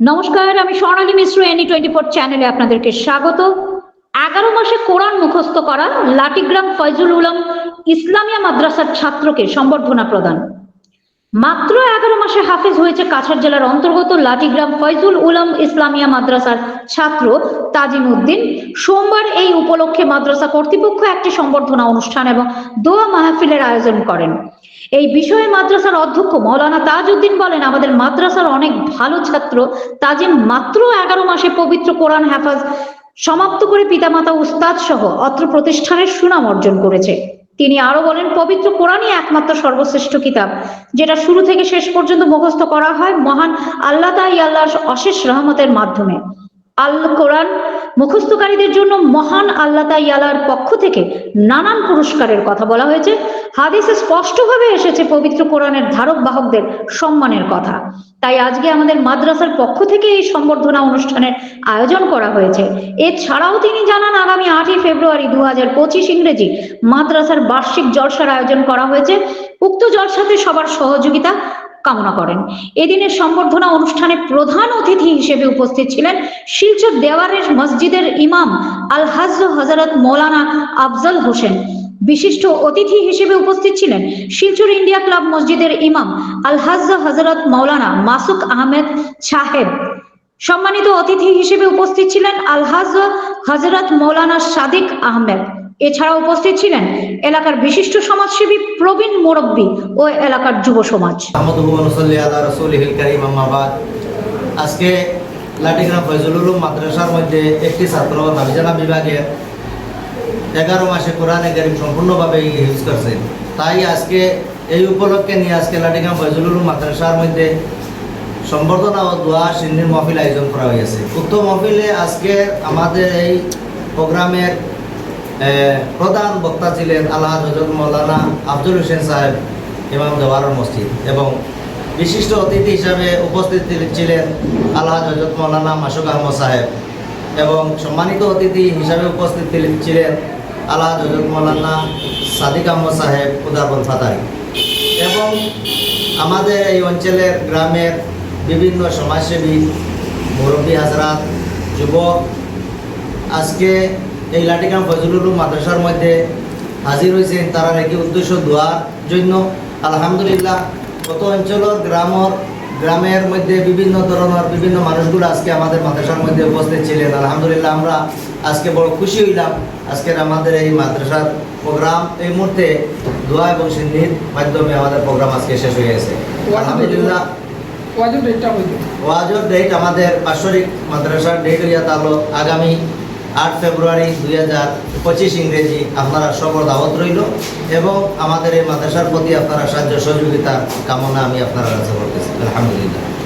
নমস্কার, আমি Swarnali Mishra any twenty four চ্যানেলে আপনাদেরকে স্বাগত। এগারো মাসে কোরআন মুখস্থ করা লাটিগ্রাম ফয়জুল উলম ইসলামিয়া মাদ্রাসার ছাত্রকে সম্বর্ধনা প্রদান। মাত্র এগারো মাসে হাফেজ হয়েছে কাছাড় জেলার অন্তর্গত লাটিগ্রাম ফয়জুল উলম ইসলামিয়া মাদ্রাসার ছাত্র তাজিম উদ্দিন। সোমবার এই উপলক্ষে মাদ্রাসা কর্তৃপক্ষ একটি সম্বর্ধনা অনুষ্ঠান এবং দোয়া মাহফিলের আয়োজন করেন। এই বিষয়ে মাদ্রাসার অধ্যক্ষ মৌলানা তাজউদ্দিন বলেন, আমাদের মাদ্রাসার অনেক ভালো ছাত্র, তাজিম মাত্র এগারো মাসে পবিত্র কোরআন হেফাজ সমাপ্ত করে পিতামাতা, উস্তাদ সহ অত্র প্রতিষ্ঠানের সুনাম অর্জন করেছে। তিনি আরও বলেন, পবিত্র কোরআনই একমাত্র সর্বশ্রেষ্ঠ কিতাব, যেটা শুরু থেকে শেষ পর্যন্ত মুখস্থ করা হয় মহান আল্লাহ তাই আল্লাহ অশেষ রহমতের মাধ্যমে। আল কোরআন মুখস্থকারীদের জন্য মহান আল্লাহ তাইয়ালার পক্ষ থেকে নানান পুরস্কারের কথা বলা হয়েছে। হাদিসে স্পষ্টভাবে এসেছে পবিত্র কোরআনের ধারক বাহকদের সম্মানের কথা। তাই আজকে আমাদের মাদ্রাসার পক্ষ থেকে এই সম্বর্ধনা অনুষ্ঠানের আয়োজন করা হয়েছে। এছাড়াও তিনি জানান, আগামী আটই ফেব্রুয়ারি দু হাজার পঁচিশ ইংরেজি মাদ্রাসার বার্ষিক জলসার আয়োজন করা হয়েছে। উক্ত জলসাতে সবার সহযোগিতা কামনা করেন। এদিনের সম্বর্ধনা অনুষ্ঠানে প্রধান অতিথি হিসেবে উপস্থিত ছিলেন শিলচর দেওয়ারের মসজিদের ইমাম আল হাজ হজরত মৌলানা আফজল হোসেন। বিশিষ্ট অতিথি হিসেবে উপস্থিত ছিলেন শিলচর ইন্ডিয়া ক্লাব মসজিদের ইমাম আল হাজ হজরত মৌলানা মাসুক আহমেদ সাহেব। সম্মানিত অতিথি হিসেবে উপস্থিত ছিলেন আলহাজ হজরত মৌলানা সাদিক আহমেদ। এছাড়া উপস্থিত ছিলেন এলাকার বিশিষ্ট সমাজসেবী প্রবীণ মোরব্বী ও এলাকার যুব সমাজ। আজকে লাটিগ্রাম ফয়জুল মাদ্রাসার মধ্যে একটি ছাত্র নাবিজানা বিভাগের এগারো মাসে কোরআনে কারিম সম্পূর্ণভাবে ইউজ করছে। তাই আজকে এই উপলক্ষে নিয়ে আজকে লাটিগ্রাম ফয়জুল মাদ্রাসার মধ্যে সম্বর্ধনা ও দোয়া সিন্নির মহফিল আয়োজন করা হয়েছে। উক্ত মহফিলে আজকে আমাদের এই প্রোগ্রামের প্রধান বক্তা ছিলেন আল্লাহ হজরত মৌলানা আব্দুল হোসেন সাহেব, ইমাম জওয়ার মসজিদ এবং বিশিষ্ট অতিথি হিসাবে উপস্থিত ছিলেন আল্লাহ হজরত মৌলানা মাসুক আহমদ সাহেব এবং সম্মানিত অতিথি হিসাবে উপস্থিত ছিলেন আল্লাহ হজরত মৌলানা সাদিক আহমদ সাহেব, উদারবন ফাতারি। এবং আমাদের এই অঞ্চলের গ্রামের বিভিন্ন সমাজসেবী, মুরব্বী, হাজরাত, যুবক, আজকে এই লাটিগ্রাম ফজলুল মাদ্রাসার মধ্যে হাজির হয়েছেন। তারা নাকি উদ্দেশ্য দোয়ার জন্য। আলহামদুলিল্লাহ কত অঞ্চলের গ্রামর গ্রামের মধ্যে বিভিন্ন ধরনের বিভিন্ন মানুষগুলো আজকে আমাদের মাদ্রাসার মধ্যে উপস্থিত ছিলেন। আলহামদুলিল্লাহ আমরা আজকে বড় খুশি হইলাম। আজকের আমাদের এই মাদ্রাসার প্রোগ্রাম এই মুহূর্তে দোয়া এবং সিন্ধির মাধ্যমে আমাদের প্রোগ্রাম আজকে শেষ হয়ে গেছে। আলহামদুলিল্লাহ। ওয়াজর ডেট আমাদের বাৎসরিক মাদ্রাসার ডেট হইয়া তাহলো আগামী আট ফেব্রুয়ারি দুই হাজার পঁচিশ ইংরেজি আপনারা সবর দাওয়াত রইল এবং আমাদের এই মাদ্রাসার প্রতি আপনারা সাহায্য সহযোগিতার কামনা আমি আপনারা কাছে করতেছি। আলহামদুলিল্লাহ।